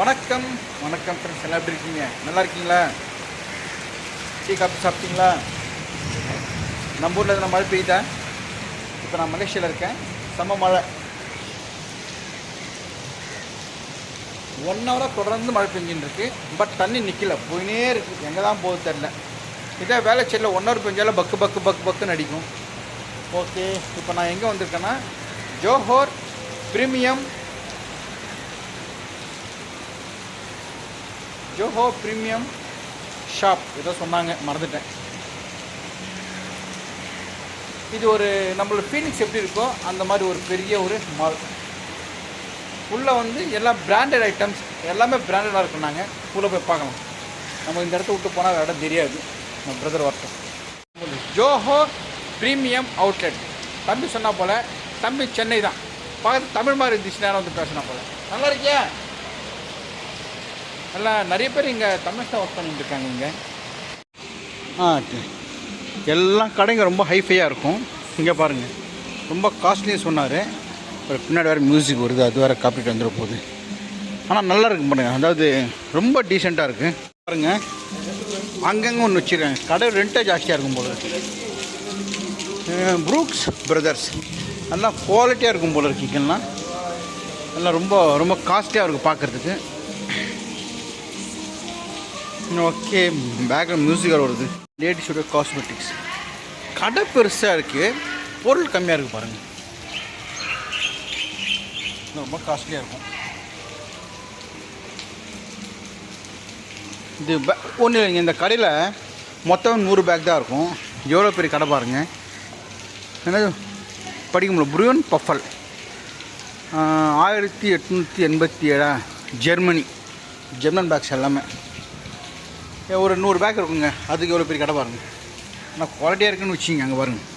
வணக்கம். வணக்கம் ஃப்ரெண்ட்ஸ் எல்லாம் எப்படி இருக்கீங்க? நல்லா இருக்கீங்களா? டீ காஃபி சாப்பிட்டீங்களா? நம்ம ஊரில் எதுனா மழை பெய்யுதா? இப்போ நான் மலேசியாவில் இருக்கேன். செம்ம மழை. ஒன் ஹவராக தொடர்ந்து மழை பெஞ்சின்னு இருக்கு. பட் தண்ணி நிற்கல போயினே இருக்குது எங்கே தான் போகுது தெரில இதே வேலை செல்ல ஒன் ஹவர் பெஞ்சாலும் பக்கு பக்கு பக்கு பக்குன்னு அடிக்கும். ஓகே இப்போ நான் எங்கே வந்திருக்கேன்னா Johor premium Johor premium shop ஏதோ சொன்னாங்க மறந்துட்டேன். இது ஒரு நம்மளோட ஃபீனிக்ஸ் எப்படி இருக்கோ அந்த மாதிரி ஒரு பெரிய ஒரு மால் உள்ளே வந்து எல்லாம் பிராண்டட் ஐட்டம்ஸ் எல்லாமே பிராண்டடாக இருக்குன்னாங்க உள்ளே போய் பார்க்கலாம். நம்ம இந்த இடத்த விட்டு போனால் இடம் தெரியாது. நம்ம பிரதர் வரட்டும் ஜோஹோ ப்ரீமியம் அவுட்லெட் தம்பி சொன்னால் போல் தம்பி சென்னை தான். பார்த்து தமிழ் மாதிரி இருந்துச்சு நேரம் வந்து பேசினா போல். நல்லா இருக்கியா? நல்லா நிறைய பேர் இங்கே தமிழ் ஒர்க் பண்ணிட்டு இருக்காங்க இங்கே. ஆ எல்லாம் கடைங்க ரொம்ப ஹைஃபையாக இருக்கும். இங்கே பாருங்கள் ரொம்ப காஸ்ட்லியும் சொன்னார். ஒரு பின்னாடி வேறு மியூசிக் வருது அது வேறு காப்பிட்டு வந்துட போகுது. ஆனால் நல்லா இருக்கு பாருங்கள் அதாவது ரொம்ப டீசெண்டாக இருக்குது பாருங்கள் அங்கங்கே ஒன்று வச்சுருக்காங்க கடை ரெண்ட்டே ஜாஸ்தியாக இருக்கும் போல ப்ரூக்ஸ் பிரதர்ஸ் நல்லா குவாலிட்டியாக இருக்கும் போல இருக்கீங்கன்னா நல்லா ரொம்ப ரொம்ப காஸ்ட்லியாக இருக்கும் பார்க்குறதுக்கு ஓகே பேக்ரவுண்ட் மியூசிக்காக வருது. லேடிஸோட காஸ்மெட்டிக்ஸ் கடை பெருசாக இருக்குது பொருள் கம்மியாக இருக்குது பாருங்கள் ரொம்ப காஸ்ட்லியாக இருக்கும். இது ஒன்றும் இல்லைங்க இந்த கடையில் மொத்தம் நூறு பேக் தான் இருக்கும். எவ்வளோ பெரிய கடை பாருங்கள் என்னது? படிக்க முடியல. புரியன் பஃபல் ஆயிரத்தி எட்நூற்றி எண்பத்தி ஏழா? ஜெர்மனி ஜெர்மன் பேக்ஸ் எல்லாமே. ஒரு நூறு பேக் இருக்குங்க. அதுக்கு எவ்வளோ பெரிய கடை பாருங்கள் ஆனால் குவாலிட்டியாக இருக்குன்னு வச்சுங்க அங்கே பாருங்கள்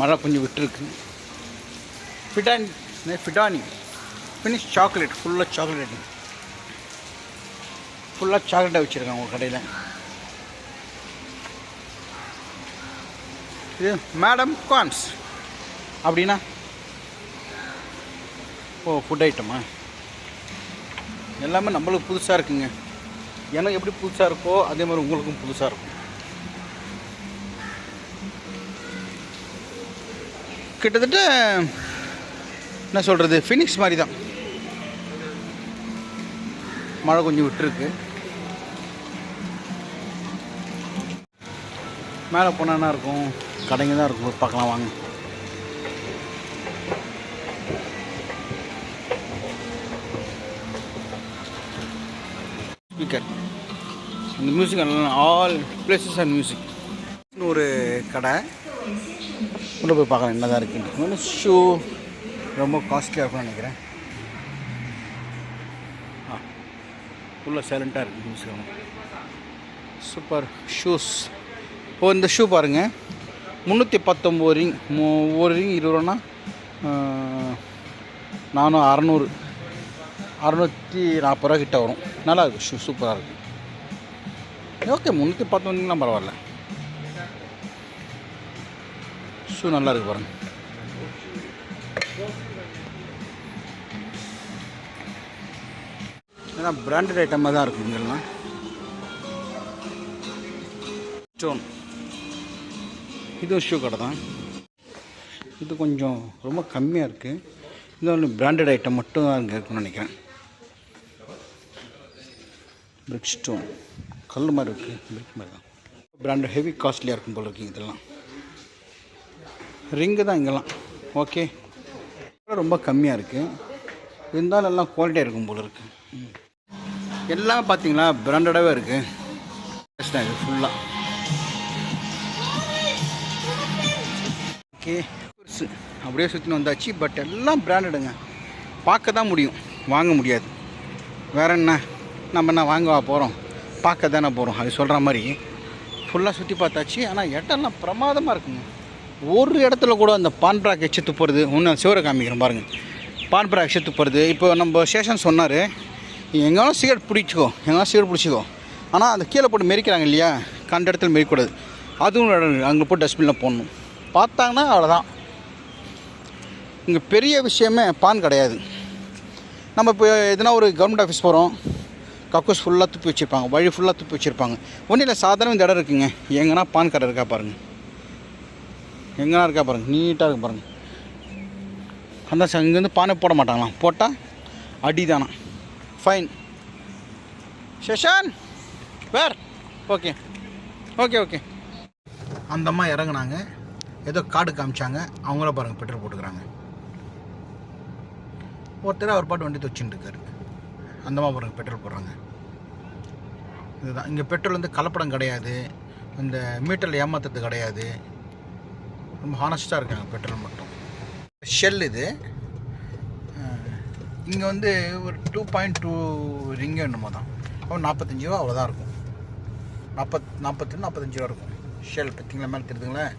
மழை கொஞ்சம் விட்டுருக்கு. ஃபிட்டானி ஃபிட்டானி ஃபினிஷ் சாக்லேட் ஃபுல்லாக சாக்லேட் ஃபுல்லாக சாக்லேட்டாக வச்சுருக்காங்க உங்கள் கடையில். இது மேடம் கான்ஸ். அப்படின்னா? ஓ ஃபுட் ஐட்டமா எல்லாமே நம்மளுக்கு புதுசாக இருக்குங்க. எனக்கு எப்படி புதுசாக இருக்கோ அதே மாதிரி உங்களுக்கும் புதுசாக இருக்கும். கிட்டத்தட்ட என்ன சொல்கிறது ஃபினிக்ஸ் மாதிரி தான். மழை கொஞ்சம் விட்டுருக்கு. மேலே போனால் என்ன இருக்கும்? கடைங்க தான் இருக்கும். பார்க்கலாம் வாங்க. ஸ்பீக்கர் இந்த music all places and music ஒரு கடை. உள்ளே போய் பார்க்கலாம் என்ன தான் இருக்குன்னு. ஷூ ரொம்ப காஸ்ட்லியாக இருக்கும்னு நினைக்கிறேன். ஆ. ஃபுல்லாக சைலண்ட்டாக இருக்குது மியூசிக் சூப்பர் ஷூஸ் இப்போ இந்த ஷூ பாருங்கள் முந்நூற்றி பத்தொம்போது ரிங் ஒவ்வொரு ரிங் இருபது ரூபான்னா நானும் அறநூறு. அறநூற்றி நாற்பது ரூபா கிட்ட வரும். நல்லா இருக்குது ஷூ சூப்பராக இருக்குது ஓகே முந்நூற்றி பத்தொன்பதுலாம் பரவாயில்ல. ஷூ நல்லா இருக்கு பாருங்க. ஏன்னா பிராண்டட் ஐட்டமாக தான் இருக்கும் இங்கெல்லாம். ஸ்டோன் இதுவும் ஷூ கடை தான். இது கொஞ்சம் ரொம்ப கம்மியாக இருக்குது இது வந்து பிராண்டட் ஐட்டம் மட்டும் தான் இங்கே இருக்குன்னு நினைக்கிறேன். பிரிக் ஸ்டோன் கல் மாதிரி இருக்குது பிரிக் மாதிரி தான். பிராண்டட் ஹெவி காஸ்ட்லியாக இருக்கும் போல இருக்குது இதெல்லாம். ரிங்கு தான் இங்கெல்லாம். ஓகே ரொம்ப கம்மியாக இருக்குது இருந்தாலும் எல்லாம் குவாலிட்டியாக இருக்கும் போல் இருக்குது ம். எல்லாம் பார்த்தீங்களா பிராண்டடாகவே இருக்குது ஃபுல்லாக ஓகே. அப்படியே சுற்றின்னு வந்தாச்சு பட் எல்லாம் பிராண்டடுங்க பார்க்க தான் முடியும். வாங்க முடியாது. வேற என்ன? நம்ம என்ன வாங்கவா போகிறோம் பார்க்க தானே போகிறோம் அது சொல்கிற மாதிரி. ஃபுல்லாக சுற்றி பார்த்தாச்சு. ஆனால் இடம்லாம் பிரமாதமாக இருக்குங்க. ஒரு இடத்துல கூட அந்த பான்பராக் எச்சு துப்புறது ஒன்று சிவரை காமிக்கிறேன் பாருங்கள் பான்பராக் எச்சு துப்புறது இப்போ நம்ம ஸ்டேஷன் சொன்னார் எங்கேனாலும் சிகரெட் பிடிச்சிக்கோ. எங்கேனா சிகரெட் பிடிச்சிக்கோ. ஆனால் அந்த கீழே போட்டு மெரிக்கிறாங்க இல்லையா? கண்ட இடத்துல மெரிக்கூடாது அதுவும் அங்கே போட்டு டஸ்ட்பினில் போடணும். பார்த்தாங்கன்னா அவ்வளோதான் இங்கே பெரிய விஷயமே பான் கிடையாது. நம்ம இப்போ எதுனா ஒரு கவர்மெண்ட் ஆஃபீஸ் போகிறோம் கக்கூஸ் ஃபுல்லாக துப்பி வச்சுருப்பாங்க. வழி ஃபுல்லாக துப்பி வச்சுருப்பாங்க. ஒன்றும் இல்லை சாதாரண இந்த இடம் இருக்குங்க. எங்கன்னா பான் கடை இருக்கா பாருங்கள் எங்கன்னா இருக்கா பாருங்கள் நீட்டாக இருக்கு பாருங்கள் அந்த ச- இங்கேருந்து பானை போட மாட்டாங்களாம். போட்டால் அடிதானா. ஃபைன் செஷான்! வேர்! ஓகே. Okay okay. அந்த அம்மா இறங்குனாங்க. ஏதோ கார்டு காமிச்சாங்க. அவங்கள பாருங்கள் பெட்ரோல் போட்டுக்கிறாங்க. ஒருத்தர் அவர் பாட்டு வண்டி வச்சுட்டு இருக்காரு பாருங்கள் பெட்ரோல் போடுறாங்க. இதுதான். இங்கே பெட்ரோல் வந்து கலப்படம் கிடையாது. இந்த மீட்டரில் ஏமாத்துறது கிடையாது. ரொம்ப ஹானஸ்ட்டாக இருக்காங்க பெட்ரோல் மட்டும். ஷெல் இது. இங்கே வந்து ஒரு டூ பாயிண்ட் டூ ரிங்கு என்னமோ தான். அப்போ நாற்பத்தஞ்சு ரூபா அவ்வளோதான் இருக்கும். நாற்பத் நாற்பத்தி நாற்பத்தஞ்சு ரூபா இருக்கும். ஷெல் பார்த்திங்களா மேலே தெரியுதுங்களேன்